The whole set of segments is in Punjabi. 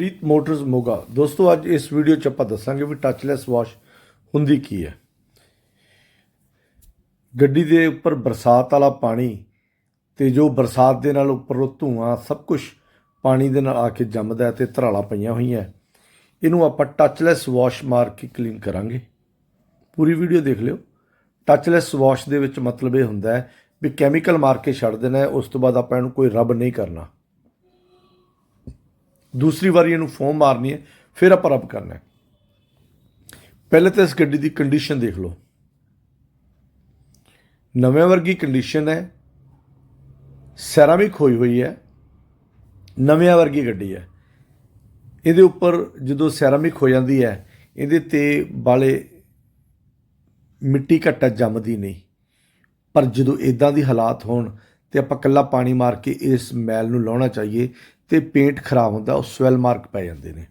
ਪ੍ਰੀਤ ਮੋਟਰਸ ਮੋਗਾ। ਦੋਸਤੋ, ਅੱਜ ਇਸ ਵੀਡੀਓ 'ਚ ਆਪਾਂ ਦੱਸਾਂਗੇ ਵੀ ਟੱਚਲੈਸ ਵਾਸ਼ ਹੁੰਦੀ ਕੀ ਹੈ। ਗੱਡੀ ਦੇ ਉੱਪਰ ਬਰਸਾਤ ਵਾਲਾ ਪਾਣੀ ਤੇ ਜੋ ਬਰਸਾਤ ਦੇ ਨਾਲ ਉੱਪਰੋਂ ਧੂਆਂ, ਸਭ ਕੁਝ ਪਾਣੀ ਦੇ ਨਾਲ ਆ ਕੇ ਜੰਮਦਾ ਹੈ ਤੇ ਧਰਾਲਾ ਪਈਆਂ ਹੋਈਆਂ। ਇਹਨੂੰ ਆਪਾਂ ਟੱਚਲੈਸ ਵਾਸ਼ ਮਾਰ ਕੇ ਕਲੀਨ ਕਰਾਂਗੇ। ਪੂਰੀ ਵੀਡੀਓ ਦੇਖ ਲਿਓ। ਟੱਚਲੈਸ ਵਾਸ਼ ਦੇ ਵਿੱਚ ਮਤਲਬ ਇਹ ਹੁੰਦਾ ਹੈ ਵੀ ਕੈਮੀਕਲ ਮਾਰ ਕੇ ਛੱਡ ਦੇਣਾ ਉਸ ਤੋਂ ਬਾਅਦ ਆਪਾਂ ਇਹਨੂੰ ਕੋਈ ਰਬ ਨਹੀਂ ਕਰਨਾ। ਦੂਸਰੀ ਵਾਰੀ ਇਹਨੂੰ ਫੋਮ ਮਾਰਨੀ ਹੈ, ਫਿਰ ਆਪਾਂ ਰੱਬ ਕਰਨਾ ਹੈ। ਪਹਿਲੇ ਤਾਂ ਇਸ ਗੱਡੀ ਦੀ ਕੰਡੀਸ਼ਨ ਦੇਖ ਲਓ। ਨਵੇਂ ਵਰਗੀ ਕੰਡੀਸ਼ਨ ਹੈ ਸੈਰਾਮਿਕ ਹੋਈ ਹੋਈ ਹੈ, ਨਵਿਆਂ ਵਰਗੀ ਗੱਡੀ ਹੈ। ਇਹਦੇ ਉੱਪਰ ਜਦੋਂ ਸੈਰਾਮਿਕ ਹੋ ਜਾਂਦੀ ਹੈ, ਇਹਦੇ ਤੇ ਵਾਲੇ ਮਿੱਟੀ ਘੱਟਾ ਜੰਮਦੀ ਨਹੀਂ। ਪਰ ਜਦੋਂ ਇਦਾਂ ਦੀ ਹਾਲਾਤ ਹੋਣ ਤੇ ਆਪਾਂ ਕੱਲਾ ਪਾਣੀ ਮਾਰ ਕੇ ਇਸ ਮੈਲ ਨੂੰ ਲਾਉਣਾ ਚਾਹੀਏ ਤੇ ਪੇਂਟ ਖਰਾਬ ਹੁੰਦਾ, ਉਹ ਸਵੈਲ ਮਾਰਕ ਪੈ ਜਾਂਦੇ ਨੇ।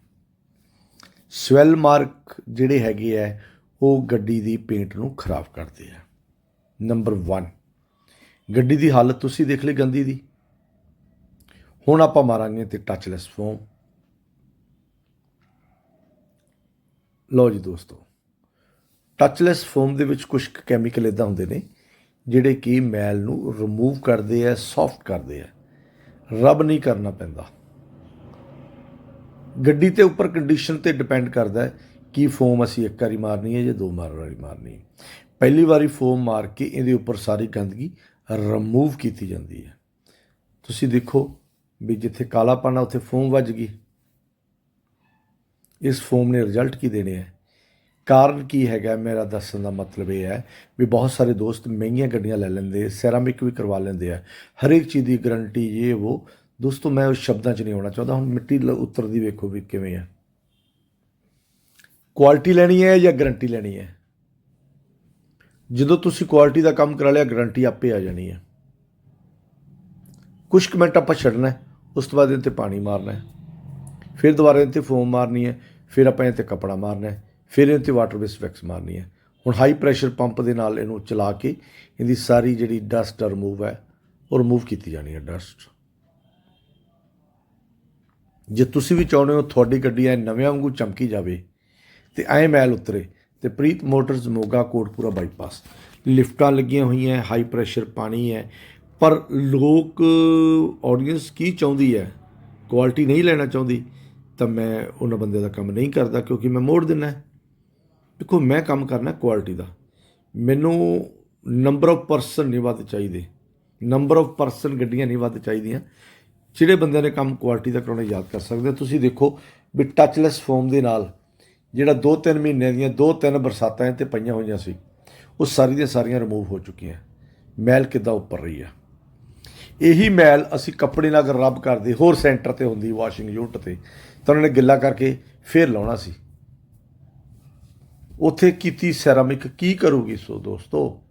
ਸਵੈਲ ਮਾਰਕ ਜਿਹੜੇ ਹੈਗੇ ਆ, ਉਹ ਗੱਡੀ ਦੀ ਪੇਂਟ ਨੂੰ ਖਰਾਬ ਕਰਦੇ ਆ। ਨੰਬਰ 1 ਗੱਡੀ ਦੀ ਹਾਲਤ ਤੁਸੀਂ ਦੇਖ ਲਈ ਗੰਦੀ ਦੀ। ਹੁਣ ਆਪਾਂ ਮਾਰਾਂਗੇ ਤੇ ਟੱਚਲੈਸ ਫੋਮ ਲਓ ਜੀ ਦੋਸਤੋ ਟੱਚਲੈਸ ਫੋਮ ਦੇ ਵਿੱਚ ਕੁਝ ਕੈਮੀਕਲ ਇਦਾਂ ਹੁੰਦੇ ਨੇ ਜਿਹੜੇ ਕਿ ਮੈਲ ਨੂੰ ਰਿਮੂਵ ਕਰਦੇ ਆ ਸੌਫਟ ਕਰਦੇ ਆ। ਰਬ ਨਹੀਂ ਕਰਨਾ ਪੈਂਦਾ। ਗੱਡੀ ਤੇ ਉੱਪਰ ਕੰਡੀਸ਼ਨ ਤੇ ਡਿਪੈਂਡ ਕਰਦਾ ਹੈ ਕਿ ਫੋਮ ਅਸੀਂ ਇੱਕ ਵਾਰੀ ਮਾਰਨੀ ਹੈ ਜਾਂ ਦੋ ਮਾਰ ਵਾਰੀ ਮਾਰਨੀ ਹੈ। ਪਹਿਲੀ ਵਾਰੀ ਫੋਮ ਮਾਰ ਕੇ ਇਹਦੇ ਉੱਪਰ ਸਾਰੀ ਗੰਦਗੀ ਰਿਮੂਵ ਕੀਤੀ ਜਾਂਦੀ ਹੈ। ਤੁਸੀਂ ਦੇਖੋ ਵੀ ਜਿੱਥੇ ਕਾਲਾ ਪਾਣਾ, ਉੱਥੇ ਫੋਮ ਵੱਜ ਗਈ। ਇਸ ਫੋਮ ਨੇ ਰਿਜ਼ਲਟ ਕੀ ਦੇਣੇ ਹੈ? ਕਾਰਨ ਕੀ ਹੈਗਾ ਮੇਰਾ ਦੱਸਣ ਦਾ ਮਤਲਬ ਇਹ ਹੈ ਵੀ ਬਹੁਤ ਸਾਰੇ ਦੋਸਤ ਮਹਿੰਗੀਆਂ ਗੱਡੀਆਂ ਲੈ ਲੈਂਦੇ, ਸੈਰਾਮਿਕ ਵੀ ਕਰਵਾ ਲੈਂਦੇ ਆ। ਹਰੇਕ ਚੀਜ਼ ਦੀ ਗਾਰੰਟੀ ਇਹ ਉਹ। ਦੋਸਤੋ, ਮੈਂ ਉਸ ਸ਼ਬਦਾਂ 'ਚ ਨਹੀਂ ਆਉਣਾ ਚਾਹੁੰਦਾ। ਹੁਣ ਮਿੱਟੀ ਉਤਰਦੀ ਵੇਖੋ ਵੀ ਕਿਵੇਂ ਆ। ਕੁਆਲਿਟੀ ਲੈਣੀ ਹੈ ਜਾਂ ਗਾਰੰਟੀ ਲੈਣੀ ਹੈ? ਜਦੋਂ ਤੁਸੀਂ ਕੁਆਲਿਟੀ ਦਾ ਕੰਮ ਕਰਾ ਲਿਆ ਗਾਰੰਟੀ ਆਪੇ ਆ ਜਾਣੀ ਹੈ। ਕੁਝ ਕੁ ਮਿੰਟ ਆਪਾਂ ਛੱਡਣਾ ਉਸ ਤੋਂ ਬਾਅਦ ਇਹ ਤੇ ਪਾਣੀ ਮਾਰਨਾ ਫਿਰ ਦੁਬਾਰਾ ਇਹ ਤੇ ਫੋਮ ਮਾਰਨੀ ਹੈ, ਫਿਰ ਆਪਾਂ ਇਹ ਤੇ ਕਪੜਾ ਮਾਰਨਾ ਹੈ। ਫਿਰ ਇਹ ਤੇ ਵਾਟਰ ਬੇਸ ਵੈਕਸ ਮਾਰਨੀ ਹੈ। ਹੁਣ ਹਾਈ ਪ੍ਰੈਸ਼ਰ ਪੰਪ ਦੇ ਨਾਲ ਇਹਨੂੰ ਚਲਾ ਕੇ ਇਹਦੀ ਸਾਰੀ ਜਿਹੜੀ ਡਸਟ ਰਿਮੂਵ ਹੈ, ਉਹ ਰਿਮੂਵ ਕੀਤੀ ਜਾਣੀ ਹੈ ਡਸਟ ਜੇ ਤੁਸੀਂ ਵੀ ਚਾਹੁੰਦੇ ਹੋ ਤੁਹਾਡੀ ਗੱਡੀ ਐ ਨਵੇਂ ਵਾਂਗੂ ਚਮਕੀ ਜਾਵੇ ਤੇ ਐ ਮੈਲ ਉਤਰੇ, ਤੇ ਪ੍ਰੀਤ ਮੋਟਰਸ ਮੋਗਾ ਕੋਟਪੂਰਾ ਬਾਈਪਾਸ ਲਿਫਟਾਂ ਲੱਗੀਆਂ ਹੋਈਆਂ ਹਾਈ ਪ੍ਰੈਸ਼ਰ ਪਾਣੀ ਹੈ, ਪਰ ਲੋਕ ਆਡੀਅנס ਕੀ ਚਾਹੁੰਦੀ ਹੈ? ਕੁਆਲਿਟੀ ਨਹੀਂ ਲੈਣਾ ਚਾਹੁੰਦੀ, ਤਾਂ ਮੈਂ ਉਹਨਾਂ ਬੰਦੇ ਦਾ ਕੰਮ ਨਹੀਂ ਕਰਦਾ, ਕਿਉਂਕਿ ਮੈਂ ਮੋੜ ਦਿੰਨਾ ਦੇਖੋ, ਮੈਂ ਕੰਮ ਕਰਨਾ ਕੁਆਲਿਟੀ ਦਾ। ਮੈਨੂੰ ਨੰਬਰ ਆਫ ਪਰਸਨ ਨਹੀਂ ਵੱਧ ਚਾਹੀਦੇ। ਨੰਬਰ ਆਫ ਪਰਸਨ ਗੱਡੀਆਂ ਨਹੀਂ ਵੱਧ ਚਾਹੀਦੀਆਂ। ਜਿਹੜੇ ਬੰਦਿਆਂ ਨੇ ਕੰਮ ਕੁਆਲਿਟੀ ਦਾ ਕਰਾਉਣਾ ਯਾਦ ਕਰ ਸਕਦੇ ਤੁਸੀਂ ਦੇਖੋ ਵੀ ਟੱਚਲੈਸ ਫੋਮ ਦੇ ਨਾਲ ਜਿਹੜਾ 2-3 ਮਹੀਨਿਆਂ ਦੀਆਂ 2-3 ਬਰਸਾਤਾਂ ਇਹ ਤੇ ਪਈਆਂ ਹੋਈਆਂ ਸੀ, ਉਹ ਸਾਰੀ ਦੀਆਂ ਸਾਰੀਆਂ ਰਿਮੂਵ ਹੋ ਚੁੱਕੀਆਂ। ਮੈਲ ਕਿੱਦਾਂ ਉੱਪਰ ਰਹੀ ਆ? ਇਹੀ ਮੈਲ ਅਸੀਂ ਕੱਪੜੇ ਨਾਲ ਅਗਰ ਰਬ ਕਰਦੇ, ਹੋਰ ਸੈਂਟਰ ਤੇ ਹੁੰਦੀ ਵਾਸ਼ਿੰਗ ਯੂਨਿਟ ਤੇ, ਤਾਂ ਉਹਨਾਂ ਨੇ ਗਿੱਲਾ ਕਰਕੇ ਫੇਰ ਲਾਉਣਾ ਸੀ। ਉੱਥੇ ਕੀਤੀ ਸੈਰਾਮਿਕ ਕੀ ਕਰੂਗੀ ਸੋ ਦੋਸਤੋ?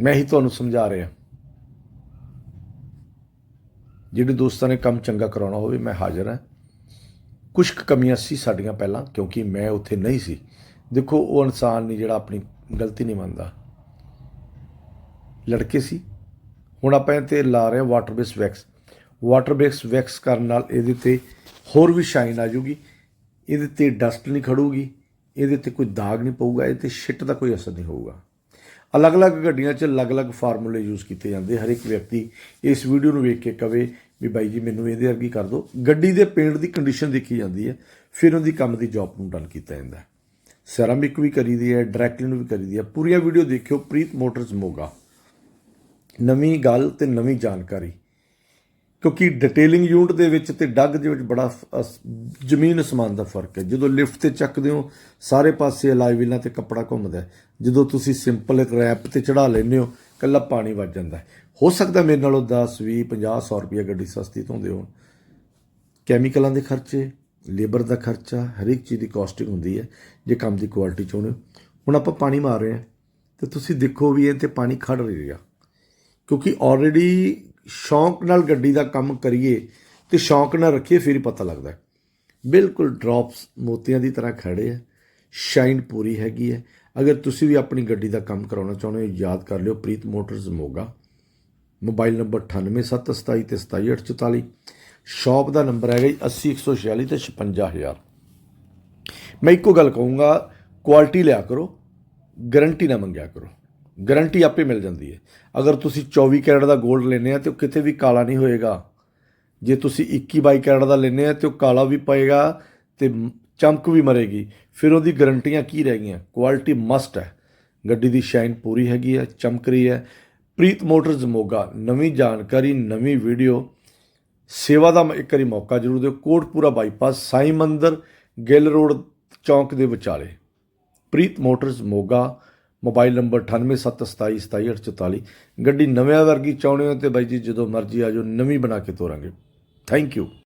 ਮੈਂ ਹੀ ਤੁਹਾਨੂੰ ਸਮਝਾ ਰਿਹਾ। ਜਿਹੜੇ ਦੋਸਤਾਂ ਨੇ ਕੰਮ ਚੰਗਾ ਕਰਾਉਣਾ ਹੋਵੇ, ਮੈਂ ਹਾਜ਼ਰ ਹਾਂ। ਕੁਝ ਕੁ ਕਮੀਆਂ ਸੀ ਸਾਡੀਆਂ ਪਹਿਲਾਂ, ਕਿਉਂਕਿ ਮੈਂ ਉੱਥੇ ਨਹੀਂ ਸੀ। ਦੇਖੋ, ਉਹ ਇਨਸਾਨ ਨਹੀਂ ਜਿਹੜਾ ਆਪਣੀ ਗਲਤੀ ਨਹੀਂ ਮੰਨਦਾ। ਲੜਕੇ ਸੀ। ਹੁਣ ਆਪਾਂ ਇਹ ਤੇ ਲਾ ਰਹੇ ਹਾਂ water base wax water base wax ਕਰਨ ਨਾਲ ਇਹਦੇ ਤੇ ਹੋਰ ਵੀ ਸ਼ਾਈਨ ਆ ਜੂਗੀ ਇਹਦੇ ਤੇ ਡਸਟ ਨਹੀਂ ਖੜੂਗੀ, ਇਹਦੇ ਤੇ ਕੋਈ ਦਾਗ ਨਹੀਂ ਪਊਗਾ, ਇਹਦੇ ਤੇ ਛਿੱਟ ਦਾ ਕੋਈ ਅਸਰ ਨਹੀਂ ਹੋਊਗਾ। ਅਲੱਗ-ਅਲੱਗ ਗੱਡੀਆਂ 'ਚ ਅਲੱਗ-ਅਲੱਗ ਫਾਰਮੂਲੇ ਯੂਜ਼ ਕੀਤੇ ਜਾਂਦੇ, ਹਰ ਇੱਕ ਵਿਅਕਤੀ ਇਸ ਵੀਡੀਓ ਨੂੰ ਵੇਖ ਕੇ ਕਵੇ ਵੀ ਬਾਈ ਜੀ ਮੈਨੂੰ ਇਹਦੇ ਵਰਗੀ ਕਰ ਦਿਓ। ਗੱਡੀ ਦੇ ਪੇਂਟ ਦੀ ਕੰਡੀਸ਼ਨ ਦੇਖੀ ਜਾਂਦੀ ਹੈ, ਫਿਰ ਉਹਦੀ ਕੰਮ ਦੀ ਜੌਬ ਨੂੰ ਡਨ ਕੀਤਾ ਜਾਂਦਾ ਸੈਰਾਮਿਕ ਵੀ ਕਰੀਦੀ ਹੈ ਡਾਇਰੈਕਟਲੀ ਵੀ ਕਰੀਦੀ ਹੈ। ਪੂਰੀਆਂ ਵੀਡੀਓ ਦੇਖਿਓ, ਪ੍ਰੀਤ ਮੋਟਰਸ ਮੋਗਾ। ਨਵੀਂ ਗੱਲ ਤੇ ਨਵੀਂ ਜਾਣਕਾਰੀ। ਕਿਉਂਕਿ ਡਿਟੇਲਿੰਗ ਯੂਨਿਟ ਦੇ ਵਿੱਚ ਤੇ ਡੱਗ ਦੇ ਵਿੱਚ ਬੜਾ ਜ਼ਮੀਨ ਅਸਮਾਨ ਦਾ ਫ਼ਰਕ ਹੈ। ਜਦੋਂ ਲਿਫਟ ਤੇ ਚੱਕਦੇ ਹੋ, ਸਾਰੇ ਪਾਸੇ ਅਲਾਈ ਤੇ ਕੱਪੜਾ ਘੁੰਮਦਾ ਜਦੋਂ ਤੁਸੀਂ ਸਿੰਪਲ ਇੱਕ ਰੈਪ ਤੇ ਚੜਾ ਲੈਂਦੇ ਹੋ ਕੱਲਾ ਪਾਣੀ ਵੱਜ ਜਾਂਦਾ ਹੋ। ਸਕਦਾ ਮੇਰੇ ਨਾਲੋਂ 10 20 50 100 ਰੁਪਏ ਗੱਡੀ ਸਸਤੀ ਧੋਂਦੇ ਹੋਣ। ਕੈਮੀਕਲਾਂ ਦੇ ਖਰਚੇ ਲੇਬਰ ਦਾ ਖਰਚਾ ਹਰ ਇੱਕ ਚੀਜ਼ ਦੀ ਕਾਸਟਿੰਗ ਹੁੰਦੀ ਹੈ। ਜੇ ਕੰਮ ਦੀ ਕੁਆਲਿਟੀ ਚਾਹੁੰਦੇ ਹੋ। ਹੁਣ ਆਪਾਂ ਪਾਣੀ ਮਾਰ ਰਹੇ ਹਾਂ। ਤੇ ਤੁਸੀਂ ਦੇਖੋ ਵੀ ਇਹ ਤੇ ਪਾਣੀ ਖੜ ਰਿਹਾ। ਕਿਉਂਕਿ ਆਲਰੇਡੀ ਸ਼ੌਂਕ ਨਾਲ ਗੱਡੀ ਦਾ ਕੰਮ ਕਰੀਏ ਤੇ ਸ਼ੌਂਕ ਨਾਲ ਰੱਖੀਏ, ਫਿਰ ਪਤਾ ਲੱਗਦਾ ਬਿਲਕੁਲ ਡ੍ਰੌਪਸ ਮੋਤੀਆਂ ਦੀ ਤਰ੍ਹਾਂ ਖੜੇ ਆ ਸ਼ਾਈਨ ਪੂਰੀ ਹੈਗੀ ਹੈ। ਅਗਰ ਤੁਸੀਂ ਵੀ ਆਪਣੀ ਗੱਡੀ ਦਾ ਕੰਮ ਕਰਾਉਣਾ ਚਾਹੁੰਦੇ ਹੋ, ਯਾਦ ਕਰ ਲਿਓ Preet motors Moga. Mobile number 987227 ਤੇ 27844 ਸ਼ਾਪ ਦਾ ਨੰਬਰ ਹੈਗਾ ਜੀ 80146 ਤੇ 56000 ਮੈਂ ਇੱਕੋ ਗੱਲ ਕਹੂੰਗਾ ਕੁਆਲਿਟੀ ਲਿਆ ਕਰੋ ਗਾਰੰਟੀ ਨਾ ਮੰਗਿਆ ਕਰੋ। ਗਾਰੰਟੀ ਆਪੇ ਮਿਲ ਜਾਂਦੀ ਹੈ। ਅਗਰ ਤੁਸੀਂ 24 ਕੈਰਟ ਦਾ 골ਡ ਲੈਨੇ ਆ ਤੇ ਉਹ ਕਿਤੇ ਵੀ ਕਾਲਾ ਨਹੀਂ ਹੋਏਗਾ। ਜੇ ਤੁਸੀਂ 21 ਬਾਈ ਕੈਰਟ ਦਾ ਲੈਨੇ ਆ ਤੇ ਉਹ ਕਾਲਾ ਵੀ ਪਏਗਾ ਤੇ ਚਮਕ ਵੀ ਮਰੇਗੀ। ਫਿਰ ਉਹਦੀ ਗਾਰੰਟੀਆਂ ਕੀ ਰਹਿ ਗਈਆਂ? ਕੁਆਲਿਟੀ ਮਸਟ ਹੈ। ਗੱਡੀ ਦੀ ਸ਼ਾਈਨ ਪੂਰੀ ਹੈਗੀ ਹੈ, ਚਮਕ ਰਹੀ ਹੈ। ਪ੍ਰੀਤ ਮੋਟਰਜ਼ ਮੋਗਾ, ਨਵੀਂ ਜਾਣਕਾਰੀ, ਨਵੀਂ ਵੀਡੀਓ। ਸੇਵਾ ਦਾ ਇੱਕ ਵਾਰੀ ਮੌਕਾ ਜ਼ਰੂਰ ਦਿਓ। ਕੋਟਪੂਰਾ ਬਾਈਪਾਸ, ਸਾਈ ਮੰਦਰ, ਗਿੱਲ ਰੋਡ, ਚੌਂਕ ਦੇ ਵਿਚਾਲੇ। Preet motors Moga mobile number 9872272844 ਗੱਡੀ ਨਵਿਆਂ ਵਰਗੀ ਚਾਹੁੰਦੇ ਹੋ ਤੇ ਬਾਈ ਜੀ ਜਦੋਂ ਮਰਜ਼ੀ ਆ ਜਾਓ, ਨਵੀਂ ਬਣਾ ਕੇ ਤੋਰਾਂਗੇ। Thank you